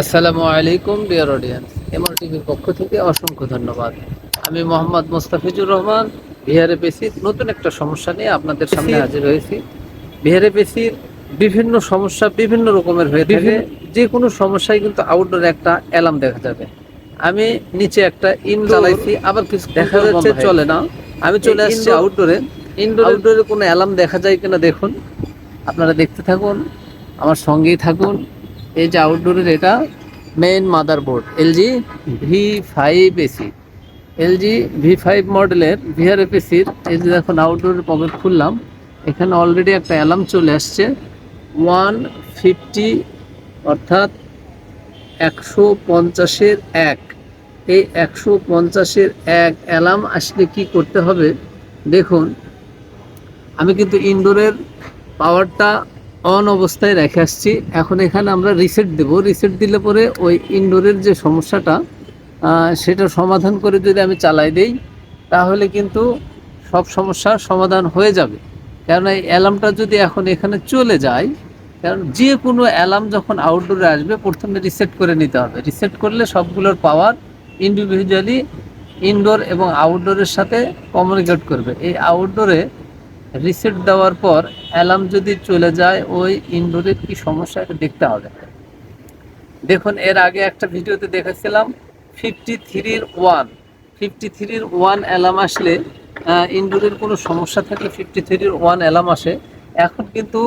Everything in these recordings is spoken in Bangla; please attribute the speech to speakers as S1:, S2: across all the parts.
S1: আসসালামু আলাইকুম ডিয়ার অডিয়েন্স এমআর টিভির পক্ষ থেকে অসংখ্য ধন্যবাদ। আমি মোহাম্মদ মোস্তাফিজুর রহমান বিহারে পেসির নতুন একটা সমস্যা নিয়ে আপনাদের সামনে হাজির হয়েছি। বিহারে পেসির বিভিন্ন সমস্যা বিভিন্ন রকমের হয়ে থাকে। যে কোনো সমস্যায় কিন্তু আউটডোরে একটা অ্যালার্ম দেখা যাবে। আমি নিচে একটা ইনডোর চালাইছি আবার কিছু দেখা যাচ্ছে চলে না। আমি চলে আসছি আউটডোরে ইনডোর আউটডোরে কোনো অ্যালার্ম দেখা যায় কিনা দেখুন। আপনারা দেখতে থাকুন আমার সঙ্গেই থাকুন। এই যে আউটডোরের এটা main motherboard LG V five AC LG V five মডেলের ভিআরএফ এসির এই যে দেখুন আউটডোরের পকেট খুললাম, এখানে অলরেডি একটা অ্যালার্ম চলে আসছে ওয়ান ফিফটি অর্থাৎ একশো পঞ্চাশের এক। এই একশো পঞ্চাশের এক অ্যালার্ম আসলে কি করতে হবে? দেখুন, আমি কিন্তু ইনডোরের পাওয়ারটা অন অবস্থায় রেখে আসছি। এখন এখানে আমরা রিসেট দেব। রিসেট দিলে পরে ওই ইনডোরের যে সমস্যাটা সেটা সমাধান করে যদি আমি চালাই দেই, তাহলে কিন্তু সব সমস্যার সমাধান হয়ে যাবে। কারণ এই অ্যালার্মটা যদি এখন এখানে চলে যায়, কারণ যে কোনো অ্যালার্ম যখন আউটডোরে আসবে, প্রথমে রিসেট করে নিতে হবে। রিসেট করলে সবগুলোর পাওয়ার ইন্ডিভিজুয়ালি ইনডোর এবং আউটডোরের সাথে কমিউনিকেট করবে। এই আউটডোরে রিসেট দেওয়ার পর অ্যালার্ম যদি চলে যায়, ওই ইনডোরের কি সমস্যা দেখতে হবে। দেখুন, এর আগে একটা ভিডিওতে দেখেছিলাম ফিফটি থ্রির ওয়ান ফিফটি থ্রির ওয়ান অ্যালার্ম আসলে ইনডোরের কোনো সমস্যা থাকলে ফিফটি থ্রির ওয়ান অ্যালার্ম আসে। এখন কিন্তু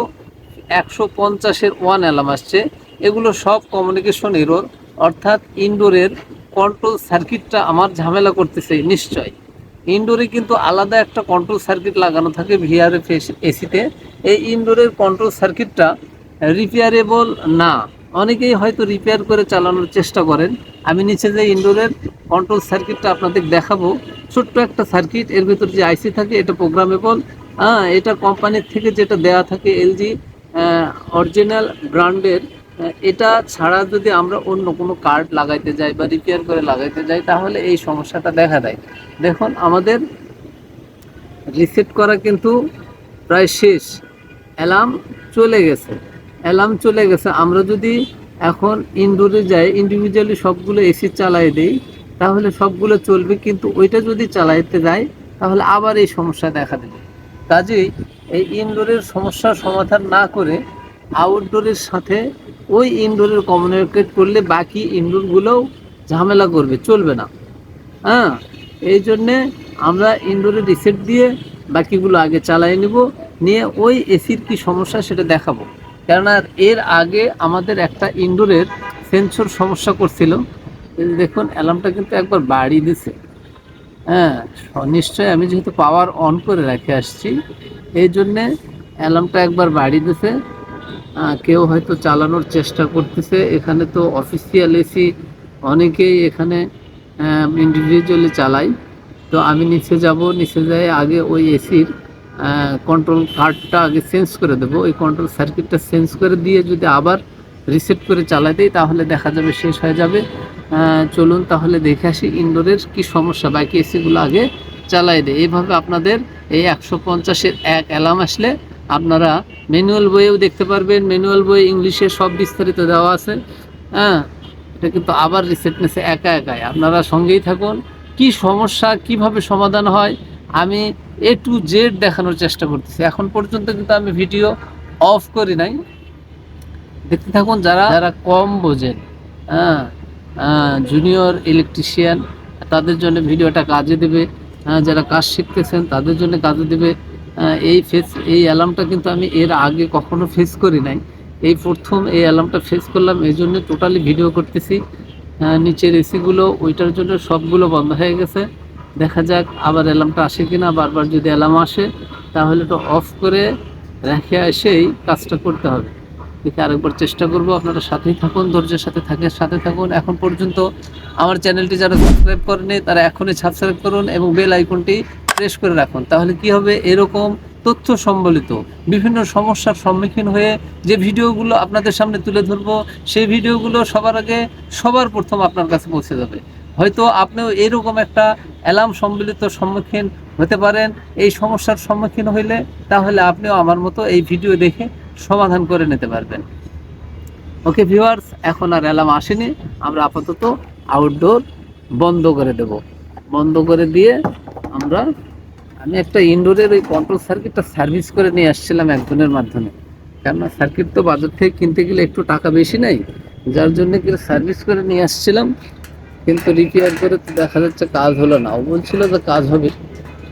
S1: একশো পঞ্চাশের ওয়ান অ্যালার্ম আসছে। এগুলো সব কমিউনিকেশন এরর অর্থাৎ ইনডোরের কন্ট্রোল সার্কিটটা আমার ঝামেলা করতেছে নিশ্চয় ইনডোরে কিন্তু আলাদা একটা কন্ট্রোল সার্কিট লাগানো থাকে ভিআরএফ এসিতে এই ইনডোরের কন্ট্রোল সার্কিটটা রিপেয়ারেবল না। অনেকেই হয়তো রিপেয়ার করে চালানোর চেষ্টা করেন। আমি নিচে যে ইনডোরের কন্ট্রোল সার্কিটটা আপনাদের দেখাবো, ছোট্ট একটা সার্কিট এর ভিতর যে আইসি থাকে, এটা প্রোগ্রামেবল হ্যাঁ এটা কোম্পানির থেকে যেটা দেয়া থাকে এলজি অরিজিনাল ব্র্যান্ডের এটা ছাড়া যদি আমরা অন্য কোনো কার্ড লাগাইতে যাই বা রিপেয়ার করে লাগাইতে যাই, তাহলে এই সমস্যাটা দেখা দেয়। দেখুন, আমাদের রিসেট করা কিন্তু প্রায় শেষ। অ্যালার্ম চলে গেছে। অ্যালার্ম চলে গেছে। আমরা যদি এখন ইনডোরে যাই ইন্ডিভিজুয়ালি সবগুলো এসি চালাই দিই, তাহলে সবগুলো চলবে, কিন্তু ওইটা যদি চালাইতে যাই, তাহলে আবার এই সমস্যা দেখা দেবে। কাজেই এই ইনডোরের সমস্যার সমাধান না করে আউটডোরের সাথে ওই ইনডোরের কমিউনিকেট করলে বাকি ইনডোরগুলোও ঝামেলা করবে, চলবে না। হ্যাঁ এই জন্যে আমরা ইনডোরে রিসেট দিয়ে বাকিগুলো আগে চালাই নিব, নিয়ে ওই এসির কি সমস্যা সেটা দেখাবো। কেননা এর আগে আমাদের একটা ইনডোরের সেন্সর সমস্যা করছিল। দেখুন অ্যালার্মটা কিন্তু একবার বাড়িয়ে দিছে। হ্যাঁ নিশ্চয়ই আমি যেহেতু পাওয়ার অন করে রেখে আসছি, এই জন্যে অ্যালার্মটা একবার বাড়িয়ে দিছে। কেউ হয়তো চালানোর চেষ্টা করতেছে। এখানে তো অফিসিয়াল এসি অনেকেই এখানে ইন্ডিভিজুয়ালি চালাই তো আমি নিচে যাব, নিচে যাই, আগে ওই এসির কন্ট্রোল কার্ডটা আগে চেঞ্জ করে দেবো। ওই কন্ট্রোল সার্কিটটা চেঞ্জ করে দিয়ে যদি আবার রিসেট করে চালাই দিই, তাহলে দেখা যাবে শেষ হয়ে যাবে। চলুন তাহলে দেখে আসি ইনডোরের কি সমস্যা। বাকি এসিগুলো আগে চালাই দেয় এইভাবে আপনাদের এই একশো পঞ্চাশের এক অ্যালার্ম আসলে আপনারা ম্যানুয়াল বইয়েও দেখতে পারবেন ম্যানুয়াল বই ইংলিশে সব বিস্তারিত দেওয়া আছে। হ্যাঁ এটা কিন্তু আবার রিসেট নেছে একা একাই। আপনারা সঙ্গেই থাকুন। কি সমস্যা কীভাবে সমাধান হয় আমি এ টু জেড দেখানোর চেষ্টা করতেছি। এখন পর্যন্ত কিন্তু আমি ভিডিও অফ করি নাই। দেখতে থাকুন যারা যারা কম বোঝেন হ্যাঁ জুনিয়র ইলেকট্রিশিয়ান তাদের জন্য ভিডিওটা কাজে দেবে। হ্যাঁ, যারা কাজ শিখতেছেন তাদের জন্য কাজে দেবে। এই ফেস এই অ্যালার্মটা কিন্তু আমি এর আগে কখনো ফেস করি নাই। এই প্রথম এই অ্যালার্মটা ফেস করলাম, এই জন্য টোটালি ভিডিও করতেছি। নিচের এসিগুলো ওইটার জন্য সবগুলো বন্ধ হয়ে গেছে। দেখা যাক আবার অ্যালার্মটা আসে কিনা, বারবার যদি অ্যালার্ম আসে, তাহলে তো অফ করে রেখে এসেই কাজটা করতে হবে। দেখে আরেকবার চেষ্টা করব, আপনারা সাথেই থাকুন, ধৈর্যের সাথে থাকে সাথে থাকুন। এখন পর্যন্ত আমার চ্যানেলটি যারা সাবস্ক্রাইব করেনি, তারা এখনই সাবস্ক্রাইব করুন এবং বেল আইকনটি প্রেস করে রাখুন, তাহলে কি হবে? এরকম তথ্য সম্বলিত বিভিন্ন সমস্যার সম্মুখীন হয়ে যে ভিডিওগুলো আপনাদের সামনে তুলে ধরবো, সেই ভিডিওগুলো সবার আগে সবার প্রথম আপনার কাছে পৌঁছে যাবে। হয়তো আপনিও এরকম একটা অ্যালার্ম সম্মিলিত সম্মুখীন হতে পারেন। এই সমস্যার সম্মুখীন হইলে তাহলে আপনিও আমার মতো এই ভিডিও দেখে সমাধান করে নিতে পারবেন। ওকে ভিউয়ার্স, এখন আর অ্যালার্ম আসেনি। আমরা আপাতত আউটডোর বন্ধ করে দেব। বন্ধ করে দিয়ে আমরা আমি একটা ইনডোরের ওই কন্ট্রোল সার্কিটটা সার্ভিস করে নিয়ে আসছিলাম একজনের মাধ্যমে। কেননা সার্কিট তো বাজার থেকে কিনতে গেলে একটু টাকা বেশি নেই, যার জন্য কি সার্ভিস করে নিয়ে আসছিলাম। কিন্তু রিপেয়ার করে তো দেখা যাচ্ছে কাজ হলো না। ও বলছিল যে কাজ হবে।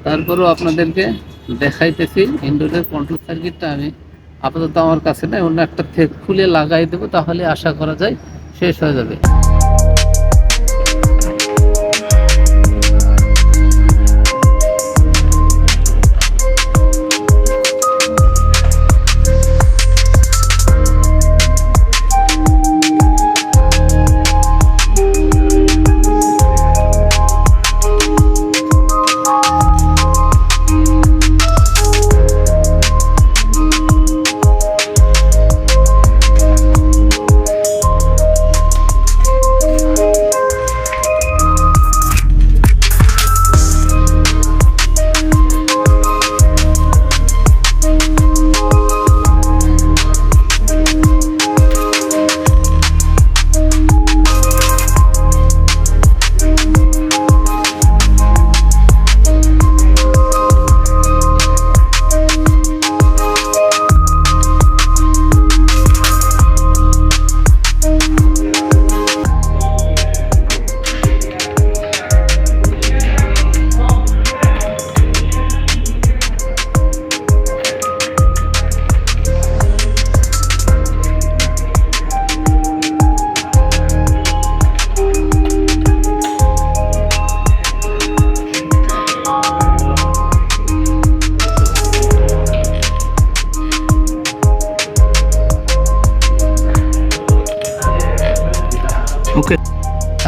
S1: তারপরেও আপনাদেরকে দেখাইতেছি ইনডোরের কন্ট্রোল সার্কিটটা আমি আপাতত আমার কাছে নেই, অন্য একটা খুলে লাগাই দেবো, তাহলে আশা করা যায় শেষ হয়ে যাবে।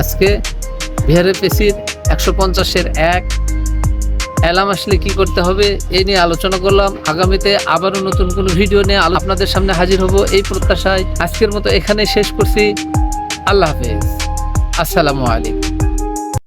S1: আজকে পেসির একশো পঞ্চাশের এক অ্যালার্ম আসলে কী করতে হবে এই নিয়ে আলোচনা করলাম। আগামীতে আবারও নতুন কোনো ভিডিও নিয়ে আপনাদের সামনে হাজির হব এই প্রত্যাশায়। আজকের মতো এখানে শেষ করছি। আল্লাহ হাফেজ। আসসালামু আলাইকুম।